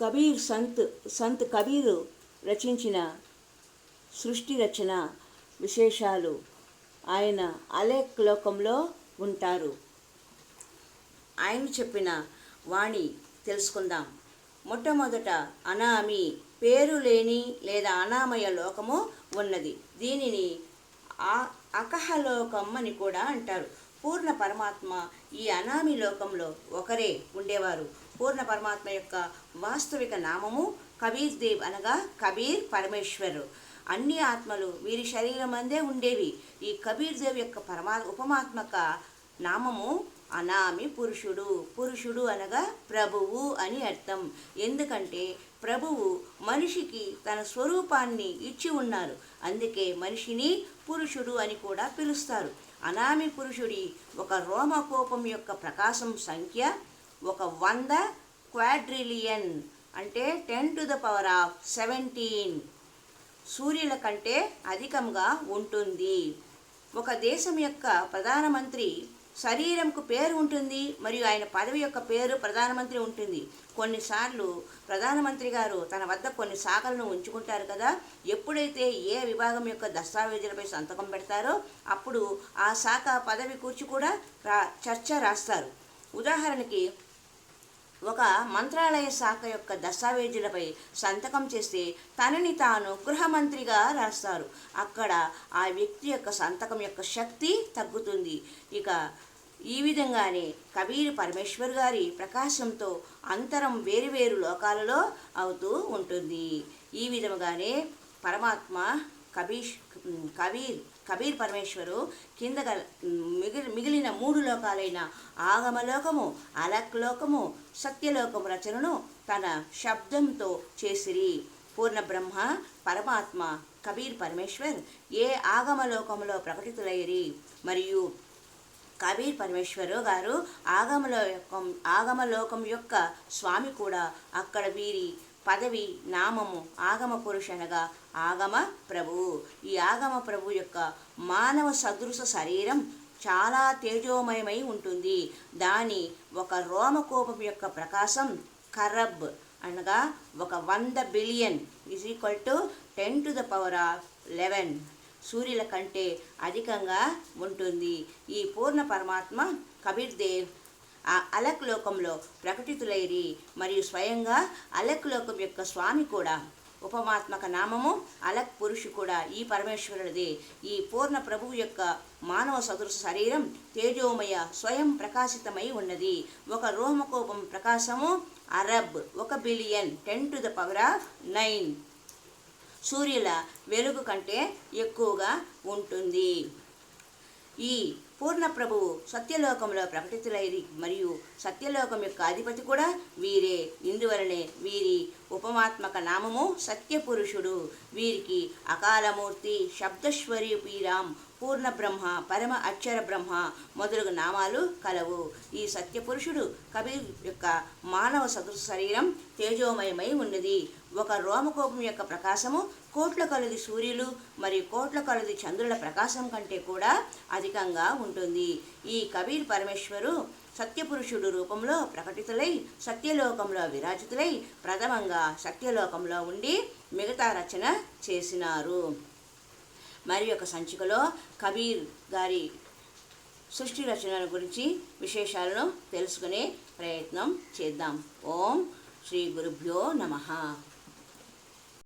కబీర్ సంత్ సంత్ కబీర్ రచించిన సృష్టి రచన విశేషాలు. ఆయన అలేక్ లోకంలో ఉంటారు. ఆయన చెప్పిన వాణి తెలుసుకుందాం. మొట్టమొదట అనామి పేరు లేని లేదా అనామయ లోకము ఉన్నది. దీనిని ఆ అకహలోకం అని కూడా అంటారు. పూర్ణ పరమాత్మ ఈ అనామి లోకంలో ఒకరే ఉండేవారు. పూర్ణ పరమాత్మ యొక్క వాస్తవిక నామము కబీర్ దేవ్ అనగా కబీర్ పరమేశ్వరు. అన్ని ఆత్మలు వీరి శరీరం అందే ఉండేవి. ఈ కబీర్ దేవ్ యొక్క పరమా ఉపమాత్మక నామము అనామి పురుషుడు. పురుషుడు అనగా ప్రభువు అని అర్థం. ఎందుకంటే ప్రభువు మనిషికి తన స్వరూపాన్ని ఇచ్చి ఉన్నారు. అందుకే మనిషిని పురుషుడు అని కూడా పిలుస్తారు. అనామి పురుషుడి ఒక రోమకోపం యొక్క ప్రకాశం సంఖ్య ఒక వంద క్వాడ్రిలియన్ అంటే ten to the power of seventeen సూర్యుల కంటే అధికంగా ఉంటుంది. ఒక దేశం యొక్క ప్రధానమంత్రి శరీరంకు పేరు ఉంటుంది మరియు ఆయన పదవి యొక్క పేరు ప్రధానమంత్రి ఉంటుంది. కొన్నిసార్లు ప్రధానమంత్రి గారు తన వద్ద కొన్ని శాఖలను ఉంచుకుంటారు కదా ఎప్పుడైతే ఏ విభాగం యొక్క దస్తావేజులపై సంతకం పెడతారో అప్పుడు ఆ శాఖ పదవి కూర్చి కూడా రా చర్చ రాస్తారు. ఉదాహరణకి ఒక మంత్రాలయ శాఖ యొక్క దస్తావేజులపై సంతకం చేస్తే తనని తాను గృహమంత్రిగా రాస్తారు. అక్కడ ఆ వ్యక్తి యొక్క సంతకం యొక్క శక్తి తగ్గుతుంది. ఇక ఈ విధంగానే కబీర్ పరమేశ్వర్ గారి ప్రకాశంతో అంతరం వేరువేరు లోకాలలో అవుతూ ఉంటుంది. ఈ విధముగానే పరమాత్మ కబీష్ కబీర్ కబీర్ పరమేశ్వరు కింద మిగిలి మిగిలిన మూడు లోకాలైన ఆగమలోకము అలక్ లోకము సత్యలోకము రచనను తన శబ్దంతో చేసిరి. పూర్ణ బ్రహ్మ పరమాత్మ కబీర్ పరమేశ్వర్ ఏ ఆగమలోకములో ప్రకటితులయ్యి మరియు కబీర్ పరమేశ్వరు గారు ఆగమలోకం ఆగమలోకం యొక్క స్వామి కూడా అక్కడ వీరి పదవి నామము ఆగమ పురుషనగా ఆగమ ప్రభువు ఈ ఆగమ ప్రభు యొక్క మానవ సదృశ శరీరం చాలా తేజోమయమై ఉంటుంది. దాని ఒక రోమకోపం యొక్క ప్రకాశం కరబ్ అనగా ఒక వంద billion is equal to ten to the power of eleven సూర్యుల కంటే అధికంగా ఉంటుంది. ఈ పూర్ణ పరమాత్మ కబీర్దేవ్ ఆ అలక్ లోకంలో ప్రకటితులైరి మరియు స్వయంగా అలక్ లోకం యొక్క స్వామి కూడా. ఉపమాత్మక నామము అలక్ పురుషు కూడా ఈ పరమేశ్వరుడిది. ఈ పూర్ణ ప్రభువు యొక్క మానవ సదృశ శరీరం తేజోమయ స్వయం ప్రకాశితమై ఉన్నది. ఒక రోమకోపం ప్రకాశము అరబ్ ఒక billion ten to the power of nine. సూర్యుల వెలుగు కంటే ఎక్కువగా ఉంటుంది. ఈ పూర్ణ ప్రభువు సత్యలోకంలో ప్రకటితులైరి మరియు సత్యలోకం యొక్క అధిపతి కూడా వీరే. ఇందువలనే వీరి ఉపమాత్మక నామము సత్యపురుషుడు. వీరికి అకాలమూర్తి శబ్దస్వరూపీరాం పూర్ణ బ్రహ్మ పరమ అక్షర బ్రహ్మ మొదలగు నామాలు కలవు. ఈ సత్యపురుషుడు కబీర్ యొక్క మానవ సదృశ శరీరం తేజోమయమై ఉన్నది. ఒక రోమకోపం యొక్క ప్రకాశము కోట్ల కొలది సూర్యులు మరియు కోట్ల కొలది చంద్రుల ప్రకాశం కంటే కూడా అధికంగా ఉంటుంది. ఈ కబీర్ పరమేశ్వరు సత్యపురుషుడు రూపంలో ప్రకటితులై సత్యలోకంలో విరాజితులై ప్రథమంగా సత్యలోకంలో ఉండి మిగతా రచన చేసినారు. మరి ఒక సంచికలో కబీర్ గారి సృష్టి రచనల గురించి విశేషాలను తెలుసుకునే ప్రయత్నం చేద్దాం. ఓం శ్రీ గురుభ్యో నమః.